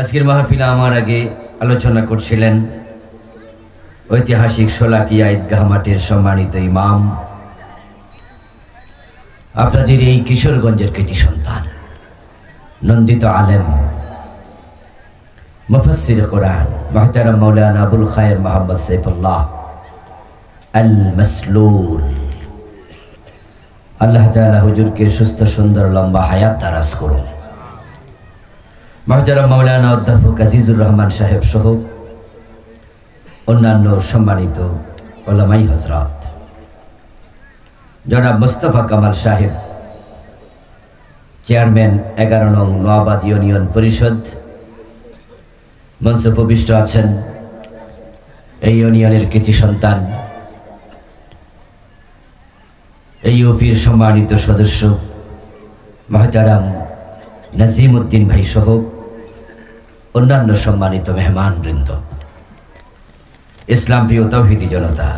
আজকের মাহফিলে আমার আগে আলোচনা করছিলেন ঐতিহাসিক সোলাকিয়া ঈদগাহ মাঠের সম্মানিত ইমাম। আপনাদের এই কিশোরগঞ্জের কৃতি সন্তান, নন্দিত আলেম, মুফাসসির কোরআন, মাহতারাম মৌলানা আবুল খায়ের মোহাম্মদ সৈফুল্লাহ আল মাসলুল আল্লাহ তাআলা হুজুরকে সুস্থ, সুন্দর, লম্বা হায়াত দারাজ করুন। মহতারাম মৌলানা অধ্যাপক আজিজুর রহমান সাহেব সহ অন্যান্য সম্মানিত ওলামাই হজরত জনাব মোস্তফা কামাল সাহেব, চেয়ারম্যান এগারো নং নোয়াবাদ ইউনিয়ন পরিষদ, মঞ্চে উপবিষ্ট আছেন এই ইউনিয়নের কৃতি সন্তান, এই ইউপির সম্মানিত সদস্য মহতারাম নাজিম উদ্দিন ভাই সহ অন্যান্য সম্মানিত মেহমান বৃন্দ ইসলাম প্রিয় তৌহিদি জনতা,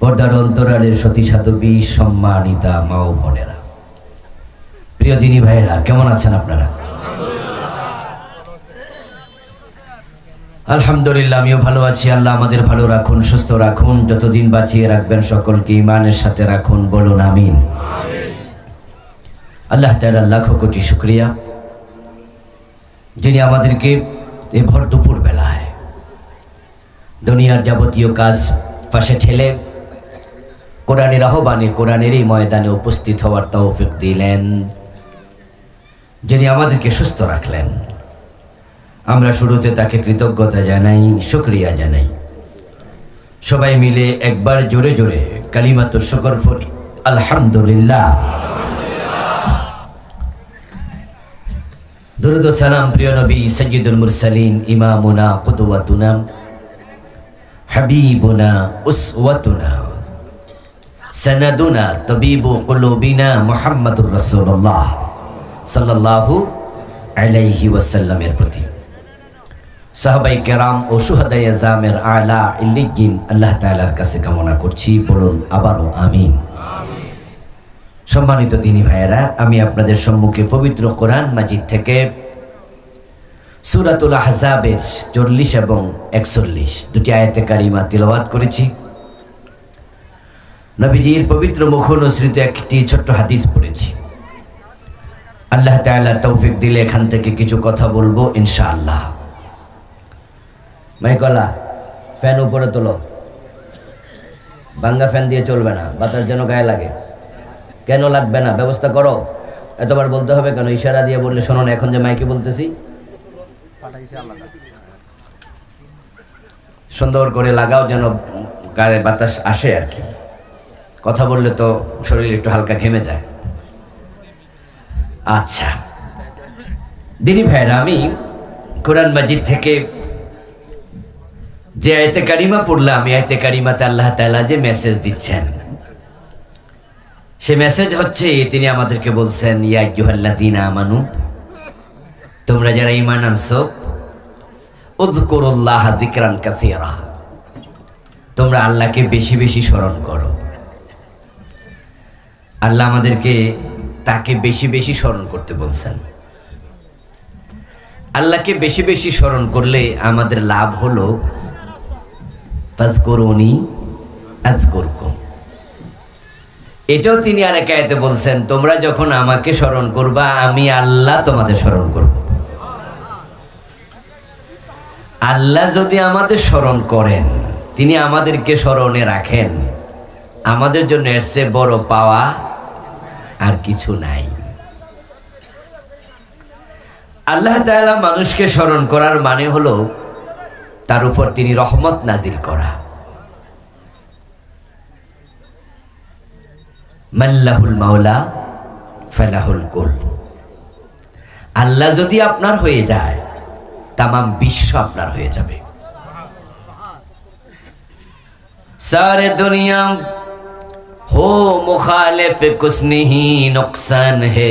পর্দার অন্তরালের সতী সাধবী সম্মানিতা মা ও বোনেরা, প্রিয় দিনী ভাইয়েরা, কেমন আছেন আপনারা? আলহামদুলিল্লাহ, আমিও ভালো আছি। আল্লাহ আমাদের ভালো রাখুন, সুস্থ রাখুন, যতদিন বাঁচিয়ে রাখবেন সকলকে ইমানের সাথে রাখুন, বলুন আমিন। আল্লাহ তাআলা লাখো কোটি শুক্রিয়া। যিনি আমাদেরকে এ ভর দুপুর বেলায় দুনিয়ার যাবতীয় কাজ পাশে ঠেলে কোরআনের আহ্বানে কোরআনের এই ময়দানে উপস্থিত হওয়ার তৌফিক দিলেন। যিনি আমাদেরকে সুস্থ রাখলেন। আমরা শুরুতে তাকে কৃতজ্ঞতা জানাই, শুক্রিয়া জানাই। সবাই মিলে একবার জোরে জোরে কালিমাত শুকর ফরি আলহামদুলিল্লাহ। দুরুদ সালাম, প্রিয় নবী সৈয়দুল মুরসালিন, ইমামুনা, কুদওয়াতুনা, হাবিবুনা, উসওয়াতুনা, সনাদুনা, তবিবু কুলুবিনা মুহাম্মাদুর রাসূলুল্লাহ সাল্লাল্লাহু আলাইহি ওয়াসাল্লামের প্রতি। সাহাবাই কেরাম ও সুহাদাই জামের আলা ইল্লিগিন, আল্লাহ তাআলার কাছে কামনা করছি, বলুন আবারও আমিন। সম্মানিত তিনি ভাইয়েরা, আমি আপনাদের সম্মুখে পবিত্র কোরআন মাজিদ থেকে সুরাতুল আহজাবের চল্লিশ এবং একচল্লিশ দুটি আয়াতে কারিমা তিলওয়াত করেছি। নবীজির পবিত্র মুখনসৃত একটি ছোট্ট হাদিস পড়েছি। আল্লাহ তাআলা তৌফিক দিলে এখান থেকে কিছু কথা বলব ইনশাআল্লাহ। মাইকলা ফ্যান উপরে তোলো। বাঙ্গা ফ্যান দিয়ে চলবে না, বাতাস যেন গায়ে লাগে। কেন লাগবে না? ব্যবস্থা করো। এতবার বলতে হবে কেন ইশারা দিয়ে বললে শোনো না এখন যে মাইকে বলতেছি। সুন্দর করে লাগাও যেন গায়ে বাতাস আসে আর কি। কথা বললে তো শরীর একটু হালকা ঘেমে যায়। আচ্ছা। দিদি ভাইরা আমি কোরআন মাজিদ থেকে যে আয়তে কারিমা পড়লাম এই আয়তে কারিমাতে আল্লাহ তাআলা যে মেসেজ দিচ্ছেন সে মেসেজ হচ্ছে, তিনি আমাদেরকে বলছেন, ইয়া জুহাল্লাদিন আমানু, তোমরা যারা ইমান আনছো, উযকুরুল্লাহ যিকরান কাসীরা, তোমরা আল্লাহকে বেশি বেশি স্মরণ করো। আল্লাহ আমাদেরকে তাকে বেশি বেশি স্মরণ করতে বলছেন। আল্লাহকে বেশি বেশি স্মরণ করলে আমাদের লাভ হলো ফাজকুরুনি আজকুরকুম এটাও তিনি আর একায়তে বলছেন, তোমরা যখন আমাকে স্মরণ করবা, আমি আল্লাহ তোমাদের স্মরণ করব। আল্লাহ যদি আমাদের স্মরণ করেন, তিনি আমাদেরকে স্মরণে রাখেন। আমাদের জন্য এসছে বড় পাওয়া আর কিছু নাই। আল্লাহ তাআলা মানুষকে স্মরণ করার মানে হলো, তার উপর তিনি রহমত নাজিল করা। মাল্লাহুল মাওলা ফেলাহুল কুল। আল্লাহ যদি আপনার হয়ে যায়, তামাম বিশ্ব আপনার হয়ে যাবে। সারে দুনিয়া হো মুখালেফ, কুছ নেহি নকসান হে।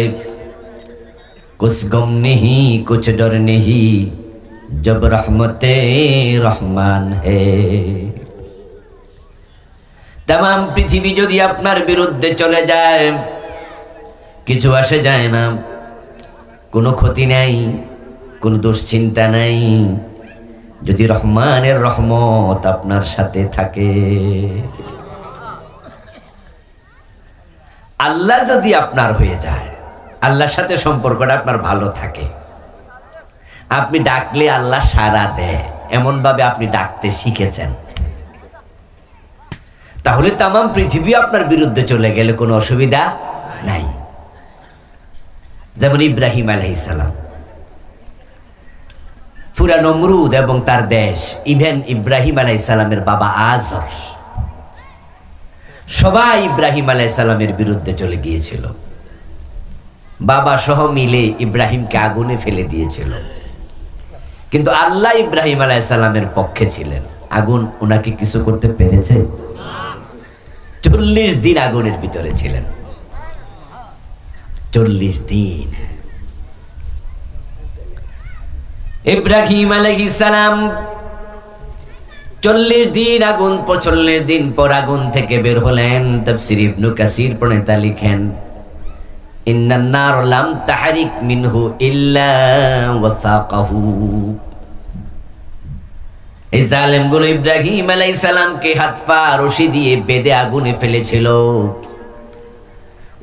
কুছ গম নেহি, কুছ ডর নেহি, জব রহমতে রহমান হে। তাম পৃথিবী যদি আপনার বিরুদ্ধে চলে যায়, কিছু আসে যায় না। কোনো ক্ষতি নেই, কোনো দুশ্চিন্তা নাই। যদি রহমানের রহমত আপনার সাথে থাকে। আল্লাহ যদি আপনার হয়ে যায়, আল্লাহর সাথে সম্পর্কটা আপনার ভালো থাকে। আপনি ডাকলে আল্লাহ সারা দেয়, এমনভাবে আপনি ডাকতে শিখেছেন। তাহলে তাম পৃথিবী আপনার বিরুদ্ধে চলে গেলে কোনো অসুবিধা নাই। যেমন ইব্রাহিম আলহিসাল্লাম পুরা নমরুদ এবং তার দেশ, ইভেন ইব্রাহিম আলাইসালামের বাবা আজর। সবাই ইব্রাহিম আলাইসালামের বিরুদ্ধে চলে গিয়েছিল। বাবা সহ মিলে ইব্রাহিমকে আগুনে ফেলে দিয়েছিল। কিন্তু আল্লাহ ইব্রাহিম আলাইসালামের পক্ষে ছিলেন। আগুন ওনাকে কিছু করতে পেরেছে? চল্লিশ দিন আগুনের ভিতরে ছিলেন। চল্লিশ দিন। ইব্রাহিম সালাম চল্লিশ দিন আগুন চল্লিশ দিন পর আগুন থেকে বের হলেন। তফসির ইবনু কাসির প্রণেতা লিখেন ইন্নান্নার লাম তাহারিক মিনহু ইল্লা ওয়াসাকাহু। এই জালেমগুলো ইব্রাহিম আলাইহিস সালামকে হাত পা রশি দিয়ে বেঁধে আগুনে ফেলেছিল।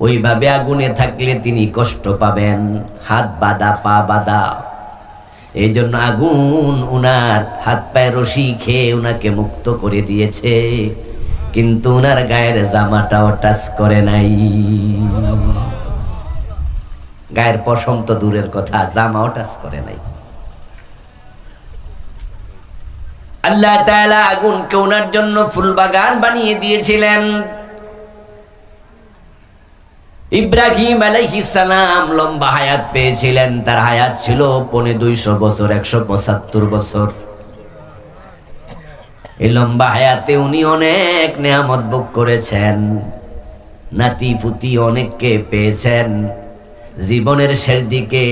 ওইভাবে আগুনে থাকলে তিনি কষ্ট পাবেন, হাত বাঁধা, পা বাঁধা। এই জন্য আগুন উনার হাত পায়ে রশি খেয়ে উনাকে মুক্ত করে দিয়েছে, কিন্তু উনার গায়ের জামাটাও টাচ করে নাই। গায়ের পশম তো দূরের কথা, জামাও টাচ করে নাই। আল্লাহ তাআলা আগুনকে ওনার জন্য ফুল বাগান বানিয়ে দিয়েছিলেন। ইব্রাহিম সালাম লম্বা হায়াত পেয়েছিলেন। তার হায়াত ছিল পনে দুইশো বছর, একশো পঁচাত্তর বছর। এই লম্বা হায়াতে উনি অনেক নেয়ামত ভোগ করেছেন নাতি পুতি অনেককে পেয়েছেন, জীবনের শেষ দিকে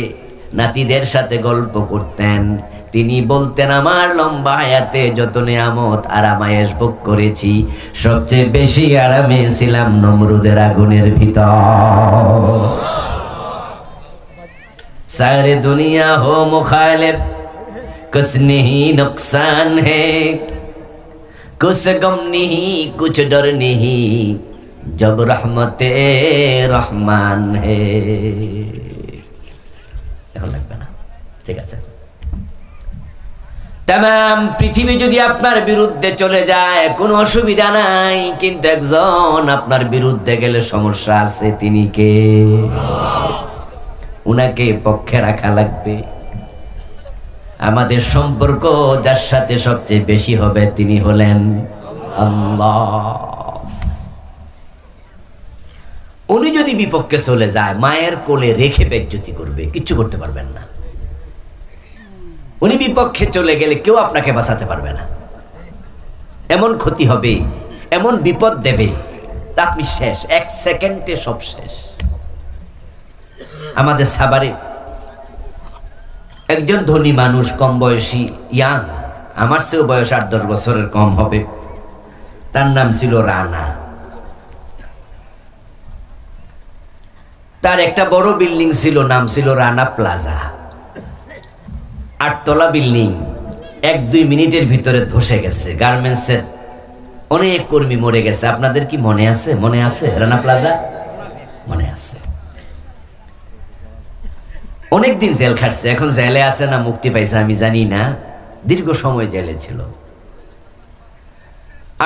নাতিদের সাথে গল্প করতেন তিনি বলতেন, আমার লম্বা আয়াতে যত নিয়ামত আরামায়েশ ভোগ করেছি, সবচেয়ে বেশি আরামে ছিলাম নমরুদের আগুনের ভিতর। সারে দুনিয়া হো মুখালে কুছ নেহি নুকসান হে, কুছ গম নেহি, কুছ ডর নেহি, জব রহমতে রহমান হে। এখন লাগবে না। ঠিক আছে। তাম পৃথিবী যদি আপনার বিরুদ্ধে চলে যায়, কোনো অসুবিধা নাই। কিন্তু একজন আপনার বিরুদ্ধে গেলে সমস্যা আছে, তিনি কে? উনাকে পক্ষে রাখা লাগবে। আমাদের সম্পর্ক যার সাথে সবচেয়ে বেশি হবে, তিনি হলেন উনি যদি বিপক্ষে চলে যায়, মায়ের কোলে রেখে বেজ্জতি করবে, কিচ্ছু করতে পারবেন না। উনি বিপক্ষে চলে গেলে কেউ আপনাকে বাঁচাতে পারবে না। এমন ক্ষতি হবে, এমন বিপদ দেবে, তা আপনি শেষ, এক সেকেন্ডে সব শেষ। আমাদের সাবারে একজন ধনী মানুষ, কম বয়সী ইয়াং আমার চেয়েও বয়স আট দশ বছরের কম হবে। তার নাম ছিল রানা। তার একটা বড় বিল্ডিং ছিল, নাম ছিল রানা প্লাজা। আটতলা বিল্ডিং এক দুই মিনিটের ভিতরে ধসে গেছে, গার্মেন্টসের অনেক কর্মী মরে গেছে। আপনাদের কি মনে আছে? মনে আছে? রানা প্লাজা? মনে আছে। অনেক দিন জেল খাটছে, এখন জেলে আছে না মুক্তি পাইছে আমি জানি না। দীর্ঘ সময় জেলে ছিল।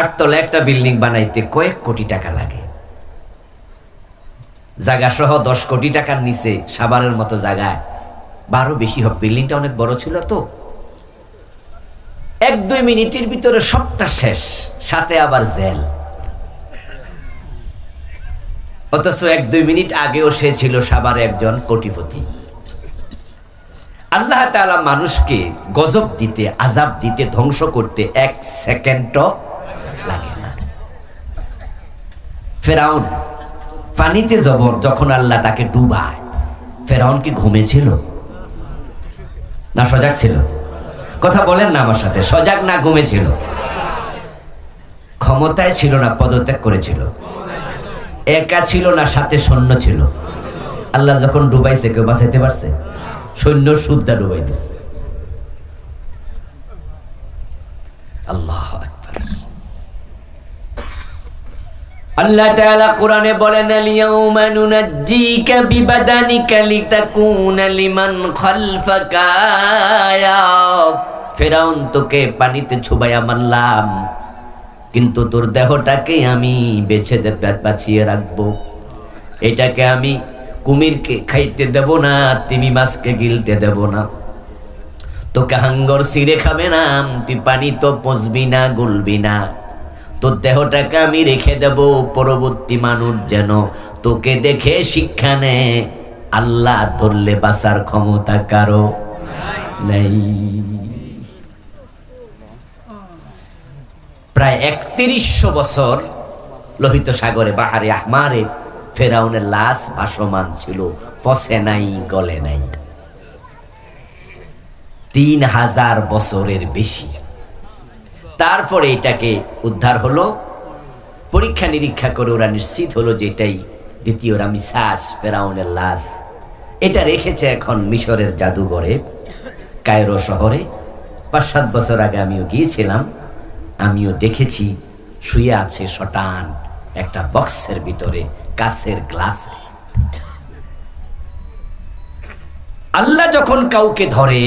আটতলা একটা বিল্ডিং বানাইতে কয়েক কোটি টাকা লাগে। জায়গা সহ দশ কোটি টাকার নিচে সাবারের মতো জায়গায় বারো বেশি হবে। বিল্ডিংটা অনেক বড় ছিল তো। এক দুই মিনিটের ভিতরে সবটা শেষ, সাথে আবার জেল। অথচ এক দুই মিনিট আগেও সে ছিল সাবার একজন কোটিপতি। আল্লাহ তাআলা মানুষকে গজব দিতে আজাব দিতে, ধ্বংস করতে এক সেকেন্ডও লাগে না। ফেরাউন পানিতে জবর যখন আল্লাহ তাকে ডুবায়, ফেরাউন কি ঘুমেছিল? না, সজাগ ছিল। কথা বলেন না আমার সাথে, সজাগ না ঘুমেছিল। ক্ষমতায় ছিল না, পদত্যাগ করেছিল। একা ছিল না, সাথে সৈন্য ছিল। আল্লাহ যখন ডুবাইছে, কেউ বাঁচাইতে পারছে? সৈন্য সুদ্ধা ডুবাই দিছে। আল্লাহ আল্লাহ তাআলা কোরআনে বলেন, আল-ইয়াউমা নুনাজ্জিকা বিবাদানিকা লিতাকুনা লিমান খালফাকা। ফেরাউন, তোকে পানিতে ছুবাইয়া মারলাম, কিন্তু তোর দেহটাকে আমি বেছে বাঁচিয়ে রাখব। এটাকে আমি কুমিরকে খাইতে দেব না, তিমি মাছকে গিলতে দেব না। তোকে হাঙ্গর সিরে খাবে না, তুই পানি তো পচবি না, গুলবি না। তোর দেহটাকে আমি রেখে দেব, পরবর্তী মানুষ যেন তোকে দেখে শিক্ষা আল্লাহ ধরলে বাঁচার ক্ষমতা কারও নেই। প্রায় একত্রিশশো বছর লোহিত সাগরে, বাহারে, আহমারে ফেরাউনের লাশ ভাসমান ছিল পচে নাই, গলে নাই। তিন হাজার বছরের বেশি। তারপরে এটাকে উদ্ধার হলো। পরীক্ষা নিরীক্ষা করে ওরা নিশ্চিত হলো যে এটাই দ্বিতীয় রামিসাস, ফেরাউনের লাশ। এটা রেখেছে এখন মিশরের জাদুঘরে, কায়রো শহরে। পাঁচ সাত বছর আগে আমিও গিয়েছিলাম, আমিও দেখেছি, শুয়ে আছে শটান একটা বক্সের ভিতরে কাছের গ্লাসে। আল্লাহ যখন কাউকে ধরে,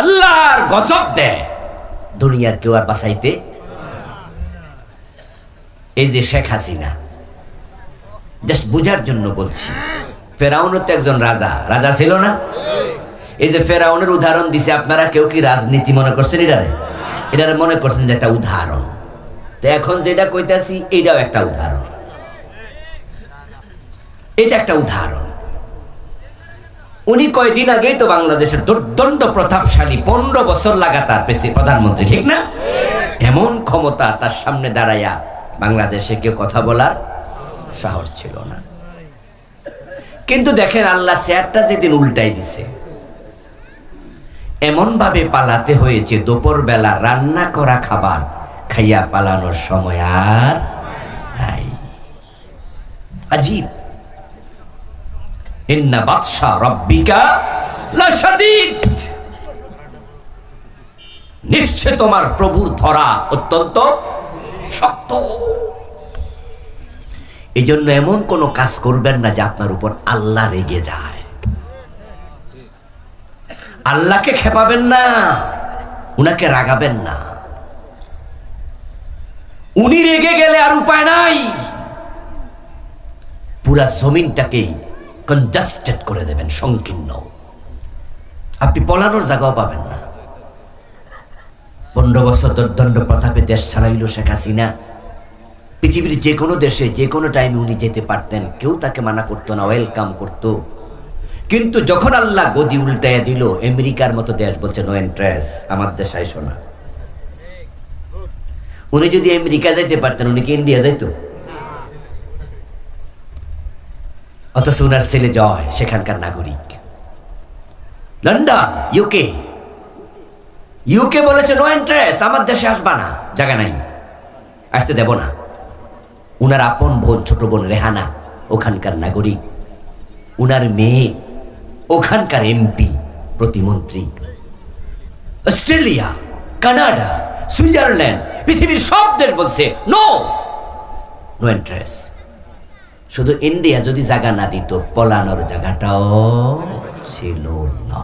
আল্লাহর গজব দেয়। দুনিয়ার কেউ আর বাঁচাইতে এই যে শেখ হাসিনা জাস্ট বুঝার জন্য বলছি, ফেরাউনও তো একজন রাজা রাজা ছিল না? এই যে ফেরাউনের উদাহরণ দিছে, আপনারা কেউ কি রাজনীতি মনে করছেন এটারে? এটারে মনে করছেন যে একটা উদাহরণ। তো এখন যেটা কইতাছি এটাও একটা উদাহরণ। এটা একটা উদাহরণ। উনি কয়দিন আগেই তো বাংলাদেশের দুর্দণ্ড প্রতাপশালী, পনেরো বছর লাগাতার পেছে প্রধানমন্ত্রী, ঠিক না? এমন ক্ষমতা তার সামনে দাঁড়াইয়া বাংলাদেশে কেউ কথা বলার সাহস ছিল না। কিন্তু দেখেন আল্লাহ চেয়ারটা যেদিন উল্টাই দিছে এমন ভাবে পালাতে হয়েছে দুপুর বেলা রান্না করা খাবার খাইয়া পালানোর সময় আর আজীব। ইন্না রব্বিকা নিশ্চয় তোমার প্রভুর ধরা অত্যন্ত শক্ত। এই জন্য এমন কোনো কাজ করবেন না যে আপনার উপর আল্লাহ রেগে যায়। আল্লাহকে খেপাবেন না, উনাকে রাগাবেন না। উনি রেগে গেলে আর উপায় নাই। পুরা জমিনটাকেই কনজাস্টেড করে দেবেন, সংকীর্ণ। আপনি পলানোর জায়গাও পাবেন না। পনেরো বছর দণ্ড প্রতাপে দেশ চালাইল শেখ হাসিনা। পৃথিবীর যে কোনো দেশে যে কোনো টাইমে উনি যেতে পারতেন, কেউ তাকে মানা করতো না ওয়েলকাম করতো। কিন্তু যখন আল্লাহ গদি উল্টাইয়া দিল, আমেরিকার মতো দেশ বলছে নো এন্ট্রেস আমার দেশ আইসো না। উনি যদি আমেরিকা যাইতে পারতেন, উনি কি ইন্ডিয়া যাইতো? অথচ উনার ছেলে জয়, সেখানকার নাগরিক। লন্ডন ইউকে ইউকে বলেছে নো এন্ট্রেস আমার দেশে আসবা না। জায়গা নাই। আসতে দেব না। উনার আপন বোন, ছোট বোন রেহানা, ওখানকার নাগরিক। উনার মেয়ে, ওখানকার এমপি প্রতিমন্ত্রী। অস্ট্রেলিয়া, কানাডা, সুইজারল্যান্ড, পৃথিবীর সব দেশ বলছে নো নো এন্ট্রেস শুধু ইন্ডিয়া যদি জায়গা না দিত পলানোর জায়গাটাও ছিল না।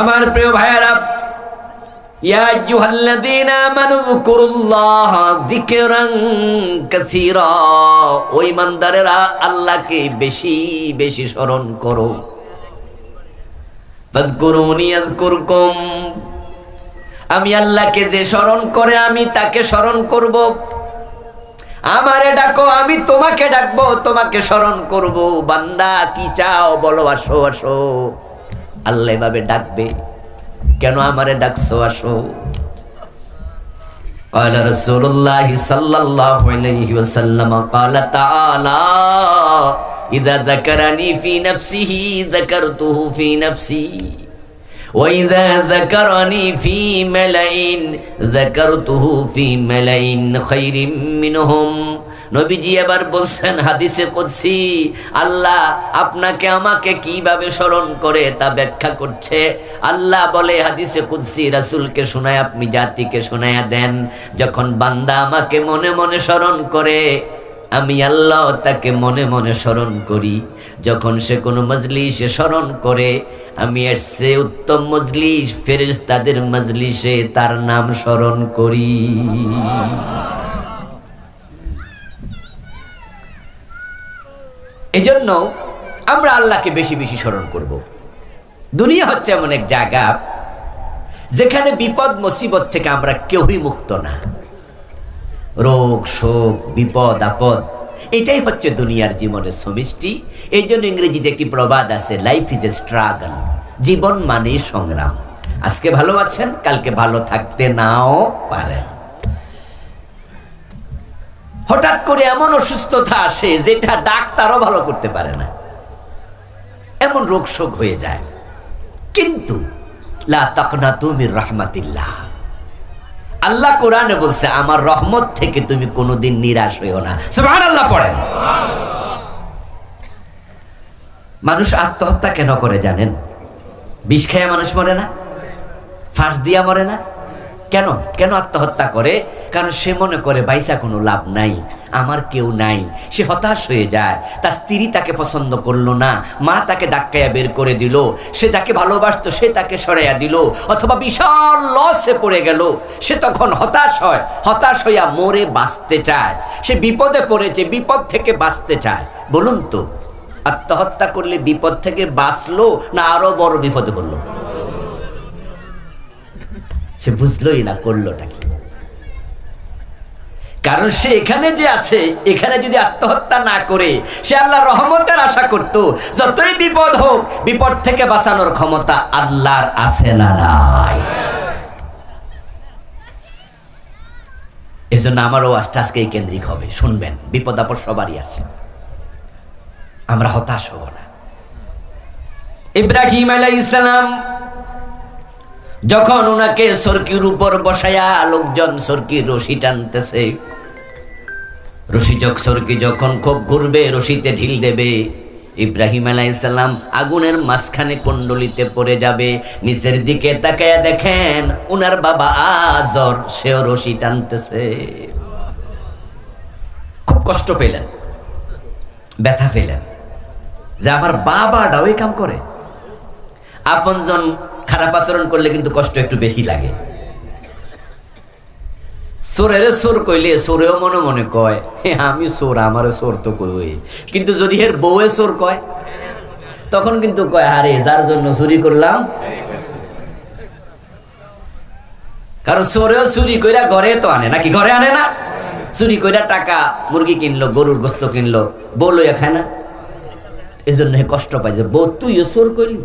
আমার প্রিয় ভাইয়ারা, ইয়া আইয়ুহাল্লাযীনা আমানু যকুরুল্লাহ যিকরান কাসীরা। ও ইমানদারেরা, আল্লাহকে বেশি বেশি স্মরণ করো। আমি আল্লাহকে যে স্মরণ করে আমি তাকে স্মরণ করব। আমারে ডাকো আমি তোমাকে ডাকবো তোমাকে স্মরণ করব বান্দা কি চাও বলো আসো আসো আল্লাহ এভাবে ডাকবে কেন আমারে ডাকছো আসো قال رسول الله صلى الله عليه وسلم قال تعالى إذا ذكرني في نفسه ذكرته في نفسي ওয়াইদা যাকারানি ফি মালাইন যাকারতুহু ফি মালাইন খায়রিম মিনহুম নবীজি এবার বলছেন, হাদিসে কুদসি, আল্লাহ আপনাকে আমাকে কীভাবে স্মরণ করে তা ব্যাখ্যা করছে। আল্লাহ বলে, হাদিসে কুদ্সি, রাসূলকে শোনায়, আপনি জাতিকে শোনায়া দেন। যখন বান্দা আমাকে মনে মনে স্মরণ করে, আমি আল্লাহ তাকে মনে মনে স্মরণ করি। যখন সে কোনো মজলিসে স্মরণ করে আমি সে উত্তম মজলিস, ফেরেশতাদের মজলিসে তার নাম স্মরণ করি। এজন্য আমরা আল্লাহকে বেশি বেশি স্মরণ করব। দুনিয়া হচ্ছে এমন এক জায়গা যেখানে বিপদ, মুসিবত থেকে আমরা কেউই মুক্ত না। রোগ, শোক, বিপদ, আপদ এটাই হচ্ছে দুনিয়ার জীবনের সমিষ্টি। এই জন্য ইংরেজিতে একটি প্রবাদ আছে লাইফ ইজ এ স্ট্রাগল জীবন মানে সংগ্রাম। আজকে ভালো আছেন, কালকে ভালো থাকতে নাও পারেন। হঠাৎ করে এমন অসুস্থতা আসে যেটা ডাক্তারও ভালো করতে পারে না। এমন রোগ শোক হয়ে যায়। কিন্তু, লা তকনা তুমি রহমাতিল্লাহ। আল্লাহ কোরআনে বলছে, আমার রহমত থেকে তুমি কোনোদিন নিরাশ হইও না। সুবহান আল্লাহ পড়েন। মানুষ আত্মহত্যা কেন করে জানেন? বিষ খেয়ে মানুষ মরে না? ফাঁস দিয়া মরে না? কেন? কেন আত্মহত্যা করে? কারণ সে মনে করে বাইসা কোনো লাভ নাই, আমার কেউ নাই। সে হতাশ হয়ে যায়। তার স্ত্রী তাকে পছন্দ করল না, মা তাকে ধাক্কাইয়া বের করে দিল। সে তাকে ভালোবাসতো, সে তাকে সরাইয়া দিল। অথবা বিশাল লসে পড়ে গেল। সে তখন হতাশ হয়, হতাশ হইয়া মরে বাঁচতে চায়। সে বিপদে পড়েছে বিপদ থেকে বাঁচতে চায়। বলুন তো, আত্মহত্যা করলে বিপদ থেকে বাঁচলো না আরও বড় বিপদে পড়ল? সে বুঝলোই না করলোটা কি। কারণ সে এখানে যে আছে, এখানে যদি আত্মহত্যা না করে, সে আল্লাহ রহমতের আশা করত, যতই বিপদ হোক, বিপদ থেকে বাঁচানোর ক্ষমতা আল্লাহর আছে না নাই। এজন্য আমারও আজটা আজকে কেন্দ্রিক হবে। শুনবেন, বিপদ আপদ সবারই আসে। আমরা হতাশ হব না। ইব্রাহিম আলাইহিস সালাম যখন ওনাকে সরকির উপর বসায়া লোকজন সরকির রশি টানতেছে, রশি যক সরকি যখন খুব ঘুরবে, রশিতে ঢিল দেবে, ইব্রাহিম আলাইসাল্লাম আগুনের মাঝখানে কুণ্ডলিতে পড়ে যাবে, নিচের দিকে তাকায়া দেখেন উনার বাবা আজর, সেও রশি টানতেছে। খুব কষ্ট পেলেন, ব্যথা পেলেন যে আমার বাবাটা ওই কাম করে। আপনজন খারাপ আচরণ করলে কিন্তু কষ্ট একটু বেশি লাগে। সোরের সোর কইলে সোরেও মনে মনে কয় আমি সোর, আমারও সোর তো কই। কিন্তু যদি এর বউয়ে সোর কয়, তখন কিন্তু কয়, আরে, যার জন্য চুরি করলাম। কারণ সোরেও চুরি কইরা ঘরে তো আনে, নাকি ঘরে আনে না? চুরি কইরা টাকা, মুরগি কিনলো, গরুর গোস্ত কিনলো, বউ লইয়া খায় না। এই জন্য কষ্ট পায় যে, বউ, তুইও সোর করলি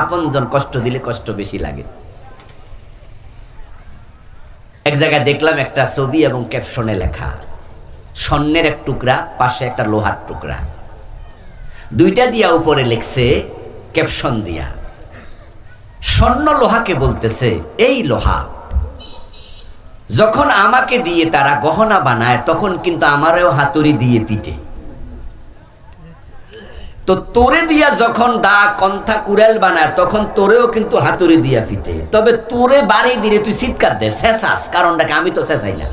আপনজন কষ্ট দিলে কষ্ট বেশি লাগে। এক জায়গায় দেখলাম একটা ছবি এবং ক্যাপশনে লেখা, স্বর্ণের এক টুকরা, পাশে একটা লোহার টুকরা। দুইটা দিয়া উপরে লিখছে, ক্যাপশন দিয়া, স্বর্ণ লোহাকে বলতেছে, এই লোহা, যখন আমাকে দিয়ে তারা গহনা বানায়, তখন কিন্তু আমারও হাতুড়ি দিয়ে পিটে। তো তোরে দিয়া যখন দা কন্থা কুড়াল বানায়, তখন তোরেও কিন্তু হাতুড়ি দিয়া ফিটে। তবে তোরে বাড়ি দিলে তুই চিৎকার দে, শেষাস কারণটাকে আমি তো শেষাই না।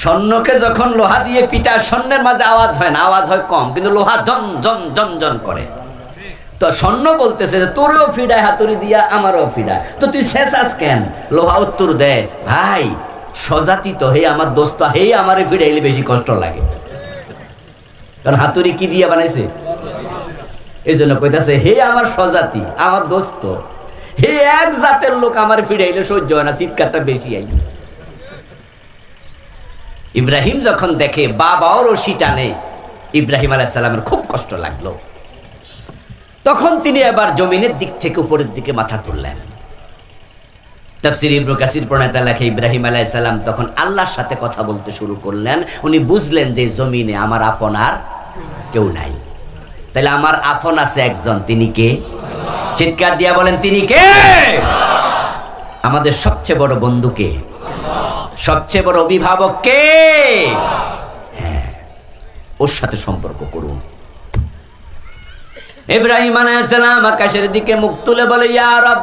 স্বর্ণকে যখন লোহা দিয়ে পিটা স্বর্ণের মাঝে আওয়াজ হয় না, আওয়াজ হয় কম, কিন্তু লোহা জন জন জন জন করে। তো স্বর্ণ বলতেছে যে, তোরেও ফিডায়, হাতুড়ি দিয়া আমারও ফিডায়। তো তুই শেষাস কেন? লোহা উত্তর দেয় ভাই স্বজাতি তো হে আমার দোস্ত, হে আমারে ফিরাইলে বেশি কষ্ট লাগে। কারণ হাতুড়ি কি দিয়ে বানাইছে? এই জন্য কইতাছে, হে আমার স্বজাতি আমার দোস্ত, হে এক জাতের লোক আমার ফিরাইলে সহ্য হয় না, চিৎকারটা বেশি আই ইব্রাহিম যখন দেখে বাবাও রশি টানে ইব্রাহিম আলাইসাল্লামের খুব কষ্ট লাগল। তখন তিনি আবার জমিনের দিক থেকে উপরের দিকে মাথা তুললেন। তাফসির ইবনু কাসির প্রণেতা লেখে ইব্রাহিম আলাইসাল্লাম তখন আল্লাহর সাথে কথা বলতে শুরু করলেন। উনি বুঝলেন যে জমিনে আমার আপন আর কেউ নাই। তাহলে আমার আপন আছে একজন, তিনি কে? চিৎকার দিয়া বলেন, তিনি কে? আমাদের সবচেয়ে বড় বন্ধুকে সবচেয়ে বড় অভিভাবক কে? হ্যাঁ ওর সাথে সম্পর্ক করুন। ইব্রাহিম আলাইহিসসালাম আকাশের দিকে মুখ তুলে বলে, ইয়া রব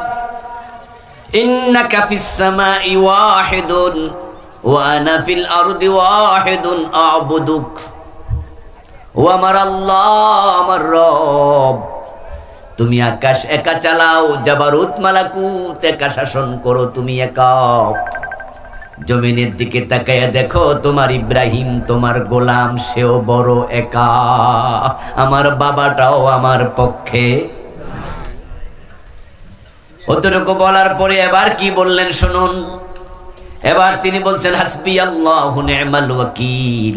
ইন্নাকা ফিস সামাই ওয়াহিদুন ওয়া আনা ফিল আরদি ওয়াহিদুন আ'বুদুক। ও আমার আল্লাহ আমার রব। তুমি আকাশ একা চালাও, জাবারুত মালাকুত একা শাসন করো, তুমি একা। জমিনের দিকে তাকাইয়া দেখো, তোমার ইব্রাহিম, তোমার গোলাম, সেও বড় একা। আমার বাবাটাও আমার পক্ষে। অতটুকু বলার পরে এবার কি বললেন শুনুন? এবার তিনি বলছেন, হাসবি আল্লাহ নেমাল ওয়াকিল,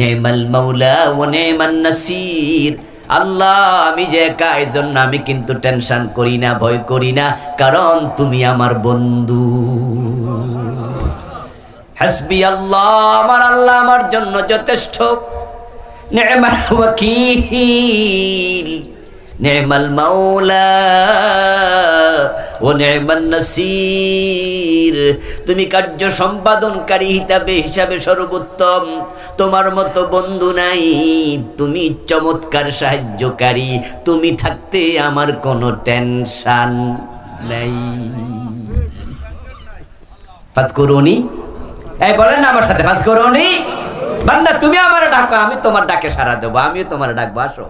নেমাল মাওলা ও নেমান নাসির। আল্লাহ, আমি যে এই জন্য আমি কিন্তু টেনশন করি না, ভয় করি না, কারণ তুমি আমার বন্ধু। হাসবি আল্লাহ, আমার আল্লাহ আমার জন্য যথেষ্ট। নেমাল ওয়াকিল নেমাল মাওলা ও নেমান নাসির, তুমি কার্য সম্পাদনকারী হিসাবে হিসাবে সর্বোত্তম। তোমার মতো বন্ধু নাই, তুমি চমৎকার সাহায্যকারী, তুমি থাকতে আমার কোনো টেনশন নাই। পাঁচ করুনি এই বলেন না আমার সাথে পাঁচ করুনি বান্দা, তুমি আমার ডাকো, আমি তোমার ডাকে সারা দেবো, আমিও তোমার ডাকবো, আসো।